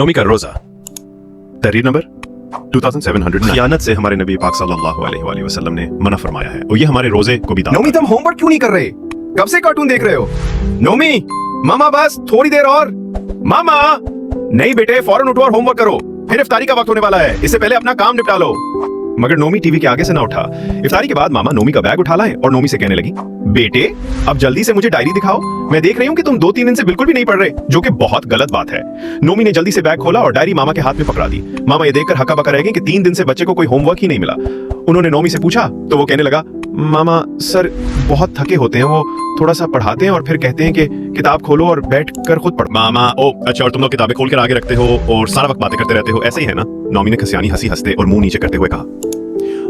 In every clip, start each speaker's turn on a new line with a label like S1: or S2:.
S1: नौमी का रोजा तहरीर नंबर 2709
S2: खयानत से हमारे नबी पाक सल्लल्लाहु अलैहि वसल्लम ने मना फरमाया है और ये हमारे रोज़े को भी
S3: नोमी तुम होमवर्क क्यों नहीं कर रहे? कब से कार्टून देख रहे हो? नोमी मामा बस थोड़ी देर और। मामा नहीं बेटे फ़ौरन उठो और होमवर्क करो। फिर इफ्तारी का वक्त होने वाला है इससे पहले अपना काम निपटा लो। मगर नोमी टीवी के आगे से ना उठा। इफ्तारी के बाद मामा नोमी का बैग उठा लाए और नोमी से कहने लगी, बेटे, अब जल्दी से मुझे डायरी दिखाओ। मैं देख रही हूँ कि तुम दो तीन दिन से बिल्कुल भी नहीं पढ़ रहे, जो कि बहुत गलत बात है। नोमी ने जल्दी से बैग खोला और डायरी मामा के हाथ में पकड़ा दी। मामा ये देखकर हक्का बक्का रह गई कि तीन दिन से बच्चे को कोई होमवर्क ही नहीं मिला। उन्होंने नोमी से पूछा तो वो कहने लगा, मामा, सर, बहुत थके होते हैं, वो थोड़ा सा पढ़ाते हैं और फिर कहते हैं कि किताब खोलो और बैठ कर खुद पढ़।
S2: मामा, ओ अच्छा और तुम लोग किताबें खोल कर आगे रखते हो और सारा वक्त बातें करते रहते हो, ऐसे ही है ना? नौमी ने खसियानी हँसी हँसते और मुँह नीचे करते हुए कहा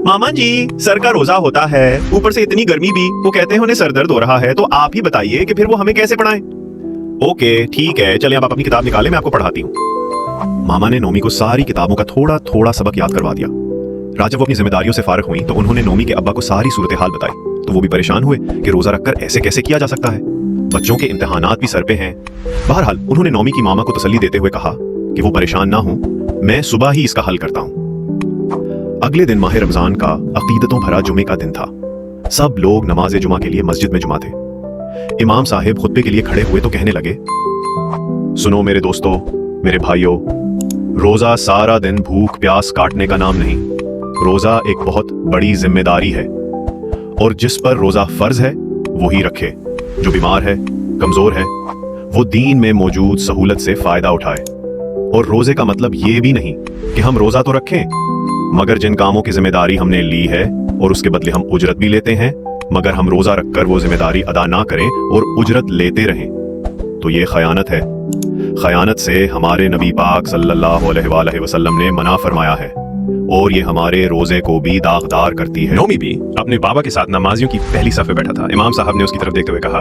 S2: मामा जी, सर का रोजा होता है। ऊपर से इतनी गर्मी भी, वो कहते हैं उन्हें सर दर्द हो रहा है तो आप ही बताइए कि फिर वो हमें कैसे पढ़ाए? ओके, ठीक है चलिए आप अपनी किताब निकालें, मैं आपको पढ़ाती हूँ। मामा ने नोमी को सारी किताबों का थोड़ा थोड़ा सबक याद करवा दिया। राजा वो अपनी जिम्मेदारियों से फारग हुई तो उन्होंने नोमी के अब्बा को सारी सूरत हाल बताई। तो वो भी परेशान हुए कि रोजा रखकर ऐसे कैसे किया जा सकता है। बच्चों के इम्तहान भी सर पे हैं। बहरहाल, उन्होंने नोमी की मामा को तसली देते हुए कहा कि वो परेशान ना हो, मैं सुबह ही इसका हल करता हूँ। अगले दिन माह रमज़ान का अकीदतों भरा जुमे का दिन था। सब लोग नमाज़ जुमा के लिए मस्जिद में जुमा थे। इमाम साहिब खुतबे के लिए खड़े हुए तो कहने लगे, सुनो मेरे दोस्तों, मेरे भाइयों, रोजा सारा दिन भूख प्यास काटने का नाम नहीं। रोजा एक बहुत बड़ी ज़िम्मेदारी है और जिस पर रोजा फ़र्ज़ है, वही रखे। जो बीमार है, कमज़ोर है, वो दीन में मौजूद सहूलत से फ़ायदा उठाए। और रोज़े का मतलब ये भी नहीं कि हम रोजा तो रखें। मगर जिन कामों की ज़िम्मेदारी हमने ली है और उसके बदले हम उजरत भी लेते हैं, मगर हम रोजा रखकर वो ज़िम्मेदारी अदा ना करें और उजरत लेते रहें तो ये खयानत है। खयानत से हमारे नबी पाक सल्लल्लाहु अलैहि वसल्लम ने मना फरमाया है और ये हमारे रोज़े को भी दागदार करती है।
S1: नौमी भी अपने बाबा के साथ नमाजियों की पहली सफ़े बैठा था। इमाम साहब ने उसकी तरफ़ देखते हुए कहा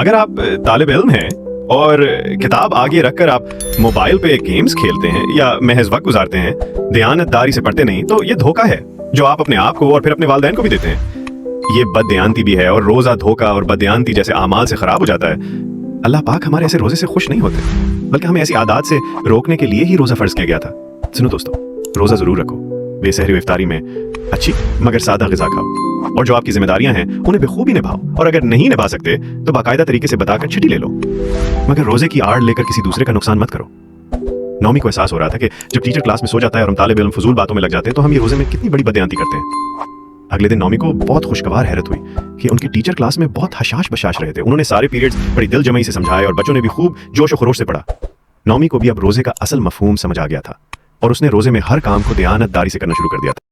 S1: अगर आप तालब इल्म हैं और किताब आगे रखकर आप मोबाइल पे गेम्स खेलते हैं या महज वक्त गुजारते हैं दयानतदारी से पढ़ते नहीं तो ये धोखा है, जो आप अपने आप को और फिर अपने वालदेन को भी देते हैं। ये बदयांती भी है और रोजा धोखा और बदयांती जैसे अमाल से खराब हो जाता है। अल्लाह पाक हमारे ऐसे रोज़े से खुश नहीं होते, बल्कि हमें ऐसी आदत से रोकने के लिए ही रोजा फ़र्ज़ किया गया था। सुनो दोस्तों, रोजा ज़रूर रखो। बेसहरी इफ्तारी में अच्छी, मगर सादा गजा खाओ। और जो आपकी जिम्मेदारियाँ हैं, उन्हें बेखूबी निभाओ। और अगर नहीं निभा सकते तो बाकायदा तरीके से बताकर छिटी ले लो। मगर रोज़े की आड़ लेकर किसी दूसरे का नुकसान मत करो। नौमी को एहसास हो रहा था कि जब टीचर क्लास में सो जाता है और हम तालिब इल्म फजूल बातों में लग जाते हैं तो हम ये रोज़े में कितनी बड़ी बदयांती करते हैं। अगले दिन नौमी को बहुत खुशगवार हैरत हुई कि उनकी टीचर क्लास में बहुत हशाश बशाश रहे थे। उन्होंने सारे पीरियड्स बड़ी दिल जमई से समझाए और बच्चों ने भी खूब जोश खरोश से पढ़ा। नौमी को भी अब रोज़े का असल मफहूम समझ आ गया था। और उसने रोज़े में हर काम को दयानतदारी से करना शुरू कर दिया था।